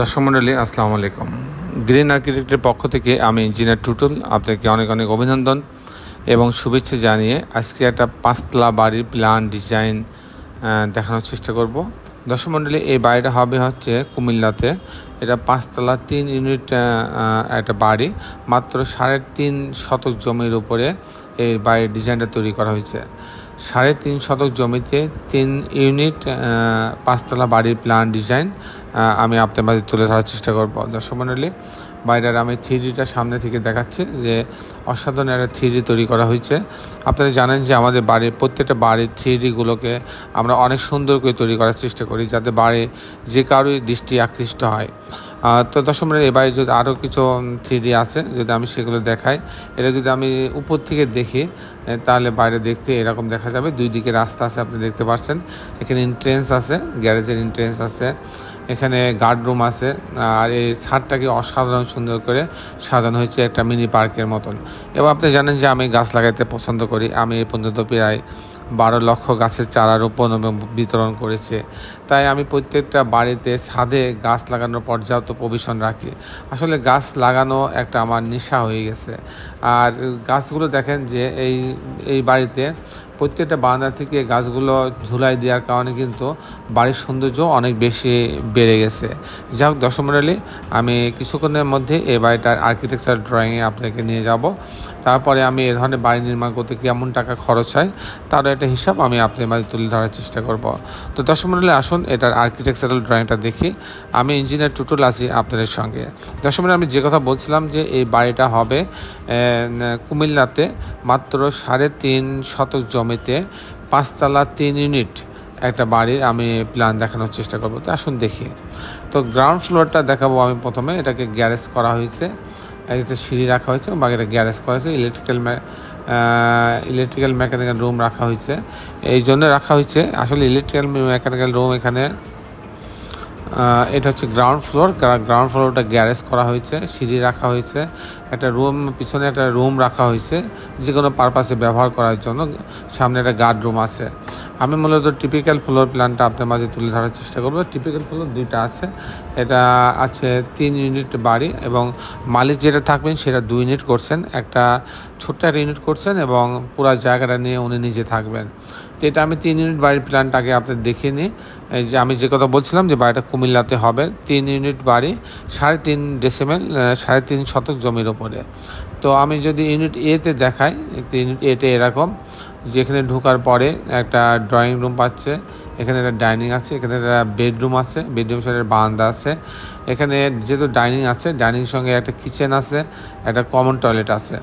দর্শক মণ্ডলী আসসালামু আলাইকুম। গ্রিন আর্কিটেক্টের পক্ষ থেকে আমি ইঞ্জিনিয়ার টুটুল, আপনাকে অনেক অনেক অভিনন্দন এবং শুভেচ্ছা জানিয়ে আজকে একটা পাঁচতলা বাড়ির প্ল্যান ডিজাইন দেখানোর চেষ্টা করব। দর্শক মণ্ডলী এই বাড়িটা হবে হচ্ছে কুমিল্লাতে। এটা পাঁচতলা তিন ইউনিট একটা বাড়ি, মাত্র সাড়ে তিন শতক জমির উপরে। এই বাড়ির ডিজাইনটা তৈরি করা হয়েছে। সাড়ে তিন শতক জমিতে তিন ইউনিট পাঁচতলা বাড়ির প্ল্যান ডিজাইন আমি আপনার মাঝে তুলে ধরার চেষ্টা করব। দর্শক মণ্ডলী বাইরের আমি থ্রি ডিটা সামনে থেকে দেখাচ্ছি যে অসাধারণ একটা থ্রি ডি তৈরি করা হয়েছে। আপনারা জানেন যে আমাদের বাড়ির প্রত্যেকটা বাড়ির থ্রি ডিগুলোকে আমরা অনেক সুন্দর করে তৈরি করার চেষ্টা করি যাতে বাড়ি যে কারোই দৃষ্টি আকৃষ্ট হয়। তো মণ্ডলী এবারে যদি আরও কিছু থ্রি ডি আছে যদি আমি সেগুলো দেখাই, এটা যদি আমি উপর থেকে দেখি তাহলে বাইরে দেখতে এরকম দেখা যাবে। দুই দিকে রাস্তা আছে, আপনি দেখতে পাচ্ছেন এখানে এন্ট্রেন্স আছে গ্যারেজের এন্ট্রেন্স আছে। এখানে গার্ড রুম আছে, আর এই ছাদটাকে অসাধারণ সুন্দর করে সাজানো হয়েছে একটা মিনি পার্কের মতন। এবং আপনি জানেন যে আমি গাছ লাগাইতে পছন্দ করি, আমি এই পর্যন্ত প্রায় বারো লক্ষ গাছের চারা রোপণ এবং বিতরণ করেছে। তাই আমি প্রত্যেকটা বাড়িতে ছাদে গাছ লাগানোর পর্যাপ্ত প্রভিশন রাখি। আসলে গাছ লাগানো একটা আমার নেশা হয়ে গেছে। আর গাছগুলো দেখেন যে এই এই বাড়িতে প্রত্যেকটা বারান্দা থেকে গাছগুলো ঝুলাই দেওয়ার কারণে কিন্তু বাড়ির সৌন্দর্য অনেক বেশি বেড়ে গেছে। যাই হোক দশমণ্ডলী আমি কিছুক্ষণের মধ্যে এই বাড়িটার আর্কিটেকচার ড্রয়িংয়ে আপনাকে নিয়ে যাব। তারপরে আমি এ ধরনের বাড়ি নির্মাণ করতে কেমন টাকা খরচ হয়, তারও একটা হিসাব আমি আপনার মাঝে তুলে ধরার চেষ্টা করব। তো দশমণ্ডলী আসুন এটার আর্কিটেকচারাল ড্রয়িংটা দেখি। আমি ইঞ্জিনিয়ার টুটুল আছি আপনাদের সঙ্গে। দশমণ্ডলী আমি যে কথা বলছিলাম যে এই বাড়িটা হবে কুমিল্লাতে মাত্র সাড়ে তিন শতক জমিতে পাঁচতলা তিন ইউনিট একটা বাড়ির আমি প্ল্যান দেখানোর চেষ্টা করব। তো আসুন দেখি। তো গ্রাউন্ড ফ্লোরটা দেখাবো আমি প্রথমে। এটাকে গ্যারেজ করা হয়েছে। একটা সিঁড়ি রাখা হয়েছে এবং বাকিটা গ্যারেজ করা হয়েছে। ইলেকট্রিক্যাল ইলেকট্রিক্যাল মেকানিক্যাল রুম রাখা হয়েছে। এই জন্য রাখা হয়েছে। আসলে ইলেকট্রিক্যাল মেকানিক্যাল রুম এখানে এটা হচ্ছে গ্রাউন্ড ফ্লোর গ্রাউন্ড ফ্লোরটা গ্যারেজ করা হয়েছে, সিঁড়ি রাখা হয়েছে, একটা রুম পিছনে একটা রুম রাখা হয়েছে যে কোনো পারপাসে ব্যবহার করার জন্য সামনে একটা গার্ড রুম আছে। আমি মূলত টিপিক্যাল ফ্লোর প্ল্যানটা আপনার মাঝে তুলে ধরার চেষ্টা করব। টিপিক্যাল ফ্লোর দুইটা আছে, এটা আছে তিন ইউনিট বাড়ি এবং মালিক যেটা থাকবেন সেটা দুই ইউনিট করছেন, একটা ছোট্ট একটা ইউনিট করছেন এবং পুরো জায়গাটা নিয়ে উনি নিজে থাকবেন। এটা আমি তিন ইউনিট বাড়ির প্ল্যানটাকে আপনার দেখে নিই। যে আমি যে কথা বলছিলাম যে বাড়িটা কুমিল্লাতে হবে, তিন ইউনিট বাড়ি, সাড়ে তিন ডেসিমেল সাড়ে তিন শতক জমির ওপরে। তো আমি যদি ইউনিট এতে দেখাই ইউনিট এতে এরকম, যেখানে ঢোকার পরে একটা ড্রয়িং রুম পাচ্ছে, এখানে একটা ডাইনিং আছে, এখানে একটা বেডরুম আছে বেডরুম সাথে বারান্দা আছে। এখানে যেহেতু ডাইনিং আছে ডাইনিং সঙ্গে একটা কিচেন আছে, একটা কমন টয়লেট আছে।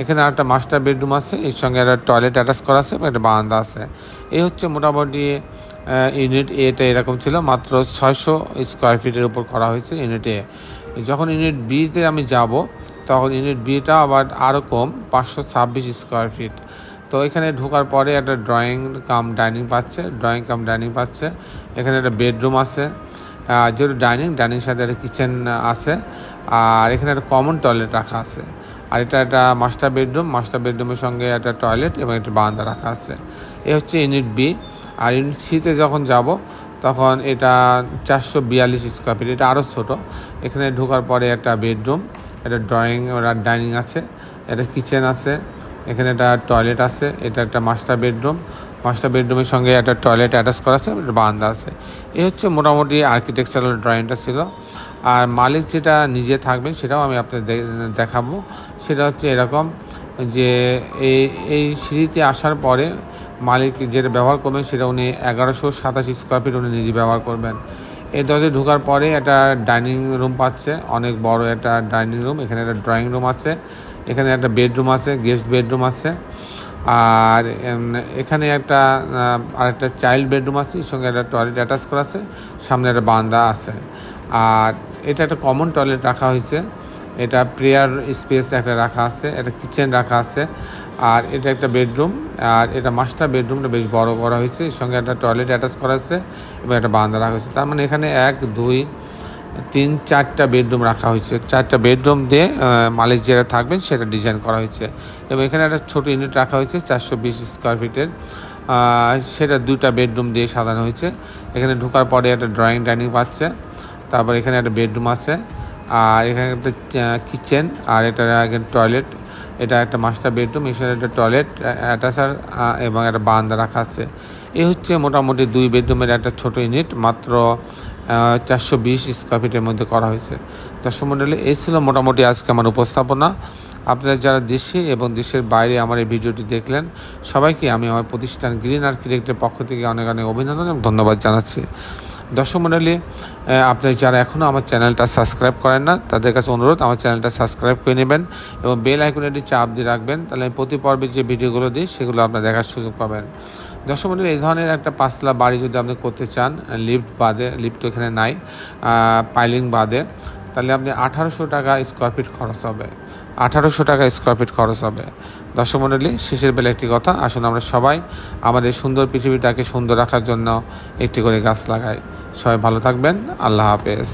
এখানে একটা মাস্টার বেডরুম আছে, এর সঙ্গে একটা টয়লেট অ্যাটাচ করা আছে একটা বারান্দা আছে। এই হচ্ছে মোটামুটি ইউনিট এটা এরকম ছিল, মাত্র ছয়শো স্কোয়ার ফিটের উপর করা হয়েছে ইউনিট এ যখন ইউনিট বিতে আমি যাব, তখন ইউনিট বিটা আবার আরও কম, পাঁচশো ছাব্বিশ স্কোয়ার ফিট তো এখানে ঢোকার পরে একটা ড্রয়িং কাম ডাইনিং পাচ্ছে ড্রয়িং কাম ডাইনিং পাচ্ছে। এখানে একটা বেডরুম আছে। যেহেতু ডাইনিং ডাইনিং সাথে একটা কিচেন আছে। আর এখানে একটা কমন টয়লেট রাখা আছে। আর এটা একটা মাস্টার বেডরুম মাস্টার বেডরুমের সঙ্গে একটা টয়লেট এবং একটা বারান্দা রাখা আছে। এ হচ্ছে ইউনিট বি আর ইউনিট সিতে যখন যাব, তখন এটা চারশো বিয়াল্লিশ স্কোয়ার ফিট এটা আরও ছোটো। এখানে ঢোকার পরে একটা বেডরুম একটা ড্রয়িং ডাইনিং আছে, একটা কিচেন আছে এখানে একটা টয়লেট আছে, এটা একটা মাস্টার বেডরুম মাস্টার বেডরুমের সঙ্গে একটা টয়লেট অ্যাটাচ করা আছে, একটা বারান্দা আছে। এই হচ্ছে মোটামুটি আর্কিটেকচারাল ড্রয়িংটা ছিল। আর মালিক যেটা নিজে থাকবেন সেটাও আমি আপনাদের দে- দেখাবো। সেটা হচ্ছে এরকম যে এই এই সিঁড়িতে আসার পরে মালিক যেটা ব্যবহার করবেন সেটা উনি এগারোশো সাতাশি স্কোয়ার ফিট উনি নিজে ব্যবহার করবেন। এই দরজায় ঢোকার পরে একটা ডাইনিং রুম পাচ্ছে, অনেক বড় একটা ডাইনিং রুম এখানে একটা ড্রয়িং রুম আছে। এখানে একটা বেডরুম আছে গেস্ট বেডরুম আছে। আর এখানে একটা আরেকটা চাইল্ড বেডরুম আছে সঙ্গে একটা টয়লেট অ্যাটাচ করা আছে, সামনে একটা বান্দা আছে। আর এটা একটা কমন টয়লেট রাখা হয়েছে। এটা প্রেয়ার স্পেস একটা রাখা আছে, একটা কিচেন রাখা আছে। আর এটা একটা বেডরুম আর এটা মাস্টার বেডরুমটা বেশ বড় করা হয়েছে, এর সঙ্গে একটা টয়লেট অ্যাটাচ করা আছে, এবং একটা বান্দা রাখা হয়েছে। তার মানে এখানে এক, দুই তিন, চারটা বেডরুম রাখা হয়েছে। চারটা বেডরুম দিয়ে মালিক যেটা থাকবেন সেটা ডিজাইন করা হয়েছে। এবং এখানে একটা ছোট ইউনিট রাখা হয়েছে, চারশো বিশ স্কোয়ার ফিটের সেটা দুটা বেডরুম দিয়ে সাজানো হয়েছে। এখানে ঢোকার পরে একটা ড্রয়িং ডাইনিং পাচ্ছে। তারপর এখানে একটা বেডরুম আছে। আর এখানে একটা কিচেন আর এটা এখানে টয়লেট এটা একটা মাস্টার বেডরুম এখানে একটা টয়লেট অ্যাটাচার এবং একটা বারান্দা রাখা আছে। এই হচ্ছে মোটামুটি দুই বেডরুমের একটা ছোট ইউনিট। মাত্র চারশো বিশ স্কোয়ার ফিটের মধ্যে করা হয়েছে। দর্শক মন্ডলে, এই ছিল মোটামুটি আজকে আমার উপস্থাপনা। আপনারা যারা দেশে এবং দেশের বাইরে আমার এই ভিডিওটি দেখলেন, সবাইকে আমি আমার প্রতিষ্ঠান গ্রিন আর্কিটেক্টের পক্ষ থেকে অনেক অনেক অভিনন্দন এবং ধন্যবাদ জানাচ্ছি। দর্শক মণ্ডলী আপনি যারা এখনও আমার চ্যানেলটা সাবস্ক্রাইব করেন না, তাদের কাছে অনুরোধ, আমার চ্যানেলটা সাবস্ক্রাইব করে নেবেন এবং বেল আইকনেটি চাপ দিয়ে রাখবেন, তাহলে আমি প্রতি পর্বে যে ভিডিওগুলো দিই, সেগুলো আপনার দেখার সুযোগ পাবেন। দর্শক মণ্ডলী এই ধরনের একটা পাঁচতলা বাড়ি যদি আপনি করতে চান, লিফট বাদে, লিফট এখানে নাই পাইলিং বাদে, তাহলে আপনি আঠারোশো টাকা স্কোয়ার ফিট খরচ হবে। আঠারোশো টাকা স্কোয়ার ফিট খরচ হবে। দর্শক মণ্ডলী শেষের বেলা একটি কথা, আসুন আমরা সবাই আমাদের সুন্দর পৃথিবীটাকে সুন্দর রাখার জন্য একটি করে গাছ লাগাই। সবাই ভালো থাকবেন, আল্লাহ হাফেজ।